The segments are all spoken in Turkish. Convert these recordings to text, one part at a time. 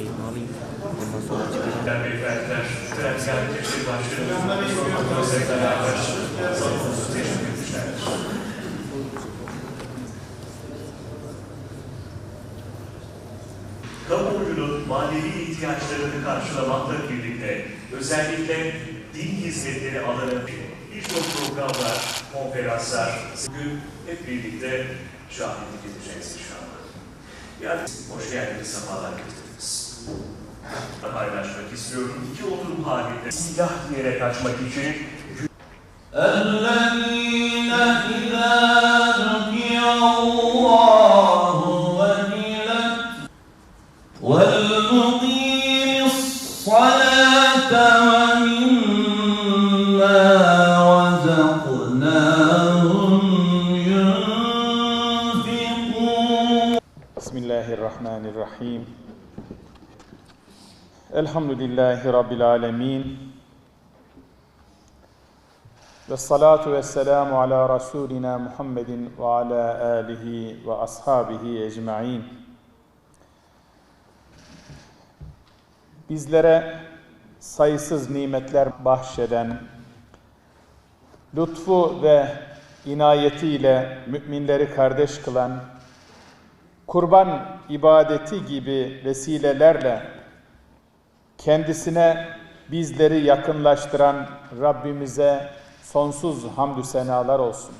şeyimi alayım. Ondan sonra çıkacağım. Beyefendiler, Trabzon. Kamuoyunun manevi ihtiyaçlarını karşılamakla birlikte özellikle din hizmetleri alanı birçok programlar, konferanslar bugün hep birlikte şahitlik edeceğiz inşallah. Yani hoş geldiniz, sefalar getirdiniz paylaşmak istiyorum. İki oturum halinde silah diyerek açmak için Elhamdülillahi Rabbil Alemin. Ve salatu ve selamu ala Rasulina Muhammedin ve ala alihi ve ashabihi ecma'in. Bizlere sayısız nimetler bahşeden, lütfu ve inayetiyle müminleri kardeş kılan, kurban ibadeti gibi vesilelerle kendisine bizleri yakınlaştıran Rabbimize sonsuz hamdü senalar olsun.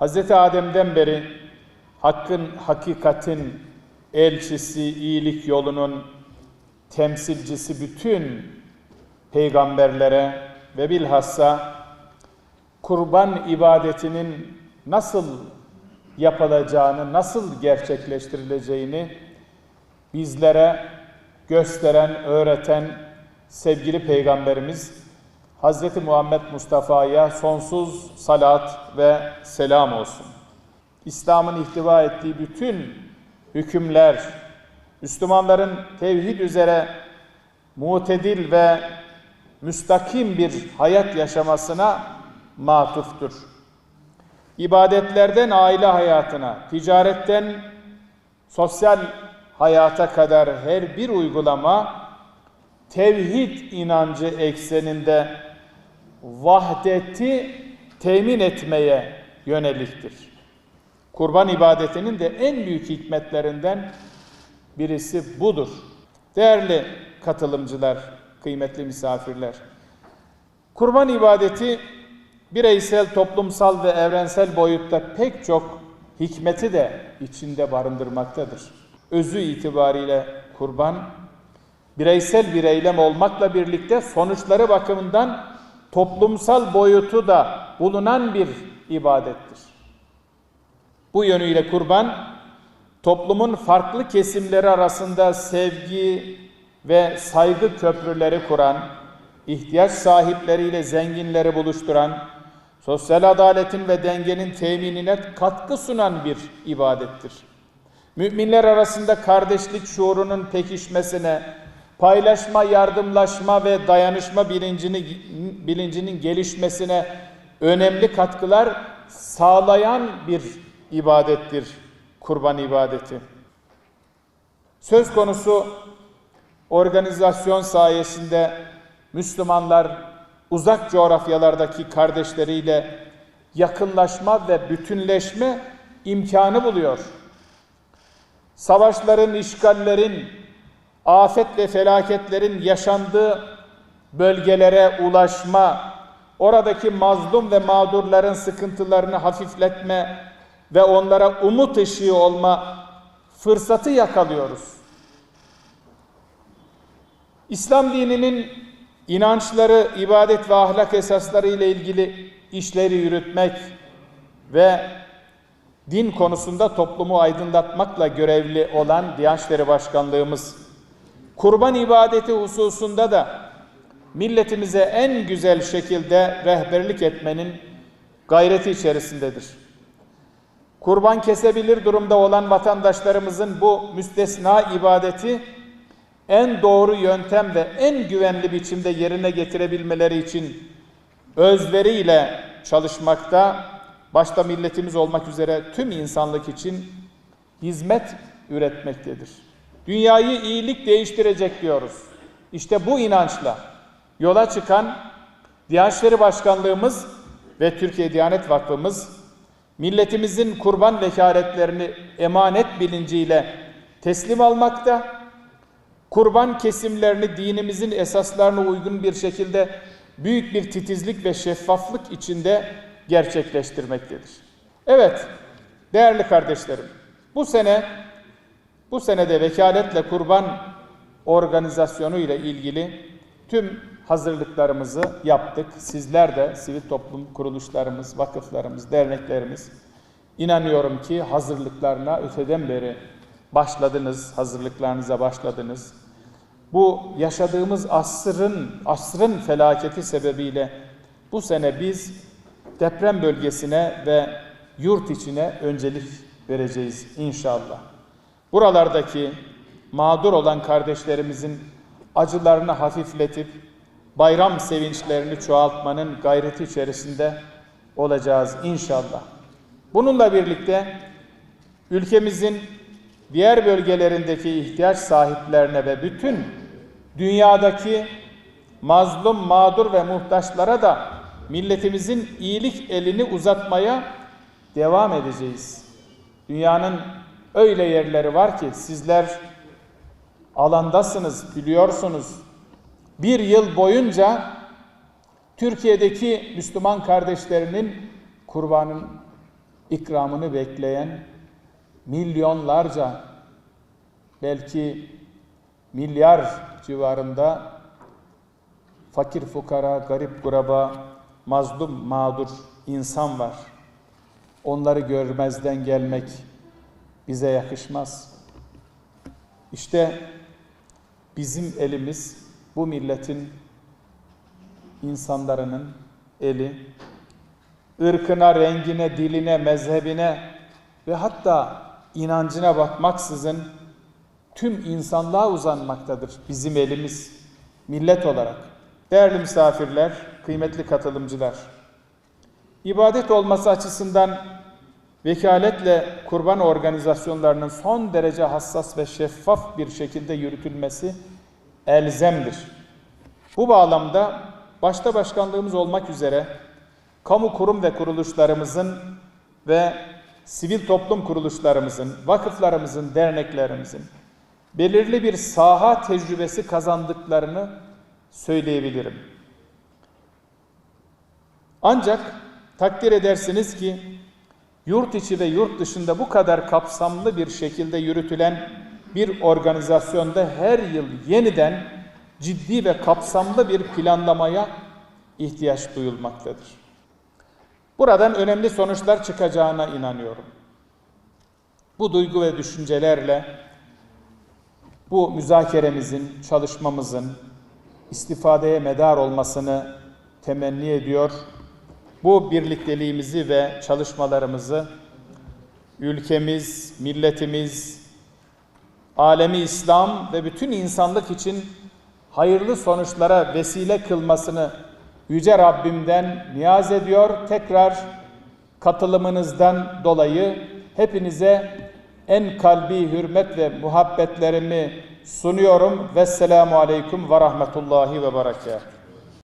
Hz. Adem'den beri hakkın, hakikatin elçisi, iyilik yolunun temsilcisi bütün peygamberlere ve bilhassa kurban ibadetinin nasıl yapılacağını, nasıl gerçekleştirileceğini bizlere gösteren, öğreten sevgili Peygamberimiz Hz. Muhammed Mustafa'ya sonsuz salat ve selam olsun. İslam'ın ihtiva ettiği bütün hükümler, Müslümanların tevhid üzere mutedil ve müstakim bir hayat yaşamasına matuftur. İbadetlerden aile hayatına, ticaretten sosyal hayata kadar her bir uygulama tevhid inancı ekseninde vahdeti temin etmeye yöneliktir. Kurban ibadetinin de en büyük hikmetlerinden birisi budur. Değerli katılımcılar, kıymetli misafirler. Kurban ibadeti bireysel, toplumsal ve evrensel boyutta pek çok hikmeti de içinde barındırmaktadır. Özü itibariyle kurban, bireysel bir eylem olmakla birlikte sonuçları bakımından toplumsal boyutu da bulunan bir ibadettir. Bu yönüyle kurban, toplumun farklı kesimleri arasında sevgi ve saygı köprüleri kuran, ihtiyaç sahipleriyle zenginleri buluşturan, sosyal adaletin ve dengenin teminine katkı sunan bir ibadettir. Müminler arasında kardeşlik şuurunun pekişmesine, paylaşma, yardımlaşma ve dayanışma bilincini, bilincinin gelişmesine önemli katkılar sağlayan bir ibadettir kurban ibadeti. Söz konusu organizasyon sayesinde Müslümanlar uzak coğrafyalardaki kardeşleriyle yakınlaşma ve bütünleşme imkanı buluyor. Savaşların, işgallerin, afet ve felaketlerin yaşandığı bölgelere ulaşma, oradaki mazlum ve mağdurların sıkıntılarını hafifletme ve onlara umut ışığı olma fırsatı yakalıyoruz. İslam dininin inançları, ibadet ve ahlak esasları ile ilgili işleri yürütmek ve din konusunda toplumu aydınlatmakla görevli olan Diyanet Başkanlığımız kurban ibadeti hususunda da milletimize en güzel şekilde rehberlik etmenin gayreti içerisindedir. Kurban kesebilir durumda olan vatandaşlarımızın bu müstesna ibadeti en doğru yöntem ve en güvenli biçimde yerine getirebilmeleri için özveriyle çalışmakta, başta milletimiz olmak üzere tüm insanlık için hizmet üretmektedir. dünyayı iyilik değiştirecek diyoruz. İşte bu inançla yola çıkan Diyanet İşleri Başkanlığımız ve Türkiye Diyanet Vakfımız milletimizin kurban vekaletlerini emanet bilinciyle teslim almakta, kurban kesimlerini dinimizin esaslarına uygun bir şekilde büyük bir titizlik ve şeffaflık içinde gerçekleştirmektedir. Evet, değerli kardeşlerim, bu sene bu senede vekaletle kurban organizasyonu ile ilgili tüm hazırlıklarımızı yaptık. Sizler de sivil toplum kuruluşlarımız, vakıflarımız, derneklerimiz inanıyorum ki hazırlıklarına öteden beri başladınız, hazırlıklarınıza başladınız. Bu yaşadığımız asrın asrın felaketi sebebiyle bu sene biz deprem bölgesine ve yurt içine öncelik vereceğiz inşallah. Buralardaki mağdur olan kardeşlerimizin acılarını hafifletip bayram sevinçlerini çoğaltmanın gayreti içerisinde olacağız inşallah. Bununla birlikte ülkemizin diğer bölgelerindeki ihtiyaç sahiplerine ve bütün dünyadaki mazlum, mağdur ve muhtaçlara da milletimizin iyilik elini uzatmaya devam edeceğiz. Dünyanın öyle yerleri var ki sizler alandasınız, biliyorsunuz. Bir yıl boyunca Türkiye'deki Müslüman kardeşlerinin kurbanın ikramını bekleyen milyonlarca belki milyar civarında fakir fukara, garip kuraba, mazlum mağdur insan var. Onları görmezden gelmek bize yakışmaz. İşte bizim elimiz bu milletin insanlarının eli ırkına, rengine, diline, mezhebine ve hatta inancına bakmaksızın tüm insanlığa uzanmaktadır bizim elimiz millet olarak. Değerli misafirler, kıymetli katılımcılar, ibadet olması açısından vekaletle kurban organizasyonlarının son derece hassas ve şeffaf bir şekilde yürütülmesi elzemdir. Bu bağlamda başta başkanlığımız olmak üzere kamu kurum ve kuruluşlarımızın ve sivil toplum kuruluşlarımızın, vakıflarımızın, derneklerimizin belirli bir saha tecrübesi kazandıklarını söyleyebilirim. Ancak takdir edersiniz ki yurt içi ve yurt dışında bu kadar kapsamlı bir şekilde yürütülen bir organizasyonda her yıl yeniden ciddi ve kapsamlı bir planlamaya ihtiyaç duyulmaktadır. Buradan önemli sonuçlar çıkacağına inanıyorum. Bu duygu ve düşüncelerle bu müzakeremizin, çalışmamızın istifadeye medar olmasını temenni ediyor. Bu birlikteliğimizi ve çalışmalarımızı ülkemiz, milletimiz, alemi İslam ve bütün insanlık için hayırlı sonuçlara vesile kılmasını Yüce Rabbimden niyaz ediyor. Tekrar katılımınızdan dolayı hepinize en kalbi hürmet ve muhabbetlerimi sunuyorum. Vesselamu Aleyküm ve Rahmetullahi ve Berekatuhu.